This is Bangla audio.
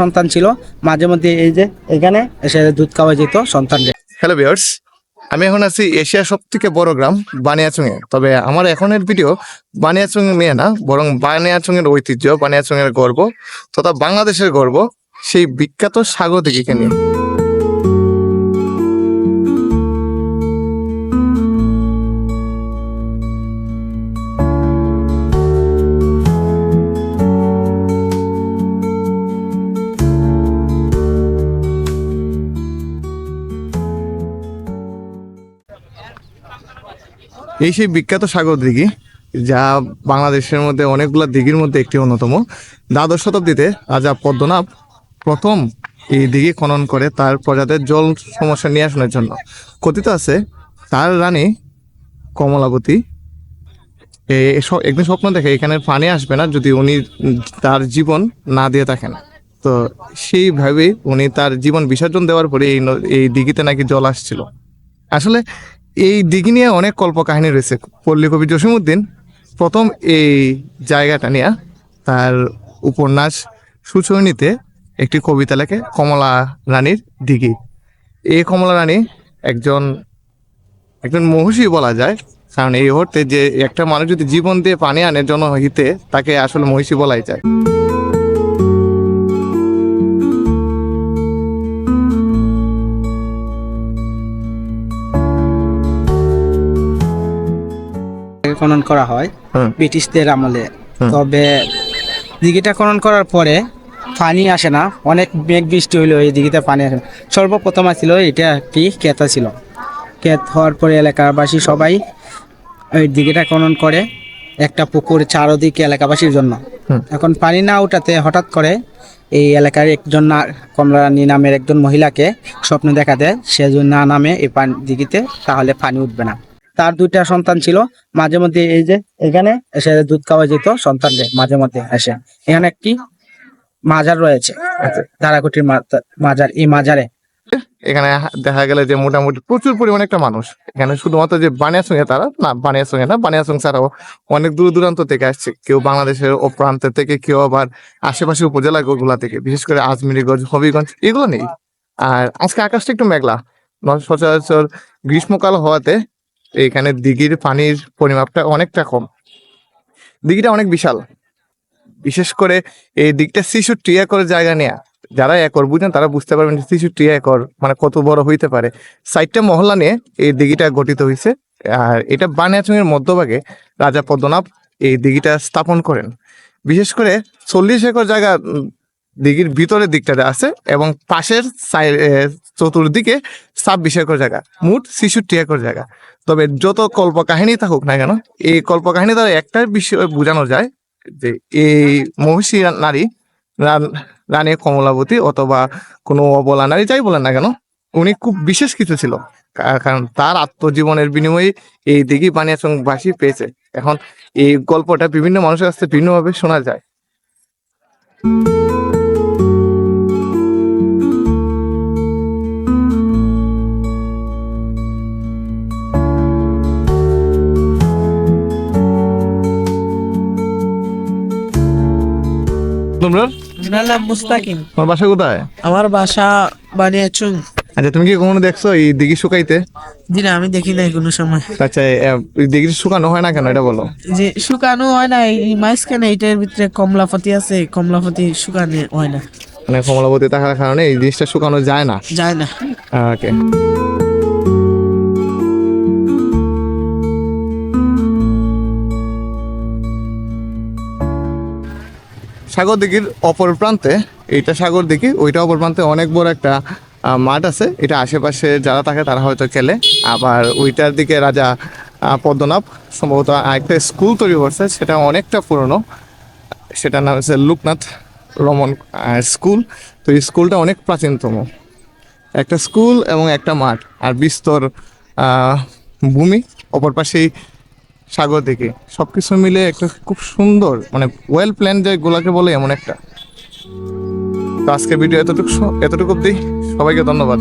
সন্তান ছিল, মাঝে মধ্যে এই যে এখানে এসে দুধ খাওয়া যেত সন্তানকে হ্যালো বিয়ার্স আমি এখন আছি এশিয়ার সব থেকে বড় গ্রাম বানিয়াচুঙে। তবে আমার এখনের ভিডিও বানিয়াচুং নিয়ে না, বরং বানিয়াচুঙের ঐতিহ্য, বানিয়াচুঙের গর্ব তথা বাংলাদেশের গর্ব, সেই বিখ্যাত সাগর দিকে নিয়ে। এই সেই বিখ্যাত সাগর দিঘি, যা বাংলাদেশের মধ্যে অনেকগুলো দিঘির মধ্যে একটি অন্যতম। দ্বাদশ শতাব্দীতে রাজা পদ্মনাভ প্রথম এই দিঘি খনন করে তার প্রজাদের জল সমস্যা নিয়ে আসানোর জন্য। কথিত আছে, তার রানী কমলাবতী একদিন স্বপ্ন দেখে এখানে পানি আসবে না যদি উনি তার জীবন না দিয়ে থাকেন। তো সেইভাবে উনি তার জীবন বিসর্জন দেওয়ার পরে এই এই দিঘিতে নাকি জল আসছিল। আসলে এই দিঘি নিয়ে অনেক কল্পকাহিনী রয়েছে। পল্লী কবি জসিমুদ্দিন প্রথম এই জায়গাটা নিয়ে তার উপন্যাস সুচয়নীতে একটি কবিতা লেখে কমলা রানীর দিঘি। এই কমলা রানী একজন একজন মহিষী বলা যায়। কারণ এই মুহূর্তে যে একটা মানুষ যদি জীবন দিয়ে পানি আনে জনহিতে, তাকে আসলে মহিষী বলাই যায়। খনন করা হয় ব্রিটিশদের আমলে। তবে দিঘিটা খনন করার পরে পানি আসে না অনেক মেঘ বৃষ্টি হইল এই দিঘিতে পানি আসে না। সর্বপ্রথম ছিল এটা একটি কেতা ছিল কেত হওয়ার পরে এলাকাবাসী সবাই ওই দিঘিটা খনন করে একটা পুকুর চারদিকে এলাকাবাসীর জন্য। এখন পানি না উঠাতে হঠাৎ করে এই এলাকার একজন না কমলারানী নামের একজন মহিলাকে স্বপ্ন দেখা দেয় সে যদি না নামে এই পানি দিঘিতে তাহলে পানি উঠবে না। তার দুইটা সন্তান ছিল। মাঝে মধ্যে এই যে এখানে এসে দুধ খাওয়া যেত সন্তানকে মাঝে মধ্যে এসে। এখানে একটি মাজার রয়েছে। ধারাকুটির মাজার এই মাজারে। এখানে দেখা গেলে যে মোটামুটি প্রচুর পরিমাণে একটা মানুষ। এখানে শুধুমাত্র যে বানিয়াসঙ্গে তারা না বানিয়াসঙ্গে না বানিয়াসং ছাড়াও অনেক দূর দূরান্ত থেকে আসছে। কেউ বাংলাদেশের ও প্রান্ত থেকে কেউ আবার আশেপাশে উপজেলা গুলা থেকে বিশেষ করে আজমিরিগঞ্জ হবিগঞ্জ এগুলো নেই। আর আজকে আকাশটা একটু মেঘলা। সচরাচর গ্রীষ্মকাল হওয়াতে এখানে দিঘির পানির পরিমাপটা অনেকটা কম। দিঘিটা অনেক বিশাল। বিশেষ করে এই দিকটা ছেষট্টি একর জায়গা নেয়া। যারা একর বুঝেন, তারা বুঝতে পারবেন যে ছেষট্টি একর মানে কত বড় হইতে পারে। সাইটটা মহল্লা নিয়ে এই দিঘিটা গঠিত হয়েছে আর এটা বানিয়াচুঙের মধ্যভাগে রাজা পদ্মনাভ এই দিঘিটা স্থাপন করেন। বিশেষ করে চল্লিশ একর জায়গা দিঘির ভিতরের দিকটাতে আছে এবং পাশের চতুর্দিকে ছাব্বিশ একর জায়গা, মোট ছেষট্টি একর জায়গা। তবে যত কল্পকাহিনী থাকুক না কেন, এই কল্পকাহিনী দ্বারা একটা বিষয় বোঝানো যায় যে এই মহিষী নারী রানী কমলাবতী অথবা কোনো অবলা নারী যাই বলেন না কেন, উনি খুব বিশেষ কিছু ছিল। কারণ তার আত্মজীবনের বিনিময়ে এই দিঘি বানিয়াচং বাসী পেয়েছে। এখন এই গল্পটা বিভিন্ন মানুষের কাছ ভিন্নভাবে শোনা যায়। তোমরা? আমার নাম মুস্তাকিম। তোমার বাসা কোথায়? আমার বাসা বানিয়াচুং। আচ্ছা তুমি কি কখনো দেখছ এই দিঘি শুকাইতে? জি না আমি দেখি নাই কোনো সময়। আচ্ছা দিঘি শুকানো হয় না কেন? এটা বলো। যে শুকানো হয় না এই মাঝখানে এইটার ভিতরে কমলাপতি আছে কমলাপতি শুকানো হয় না। মানে কমলাবতী থাকার কারণে এই জিনিসটা শুকানো যায় না। যায় না। ওকে। সাগর দিঘির অপর প্রান্তে, এইটা সাগর দিঘি, ওইটা অপর প্রান্তে অনেক বড় একটা মাঠ আছে। এটা আশেপাশে যারা থাকে তারা হয়তো খেলে। আবার ওইটার দিকে রাজা পদ্মনাভ, সম্ভবত একটা স্কুল তৈরি করছে, সেটা অনেকটা পুরনো। সেটার নাম হচ্ছে লোকনাথ রমন স্কুল। তো এই স্কুলটা অনেক প্রাচীনতম। একটা স্কুল এবং একটা মাঠ, আর বিস্তর ভূমি। অপর পাশেই সাগর দিকে। সবকিছু মিলে একটা খুব সুন্দর মানে ওয়েল প্ল্যান যে গোলাকে বলে এমন একটা। তো আজকে ভিডিও এতটুকু এতটুকু অব্দি সবাইকে ধন্যবাদ।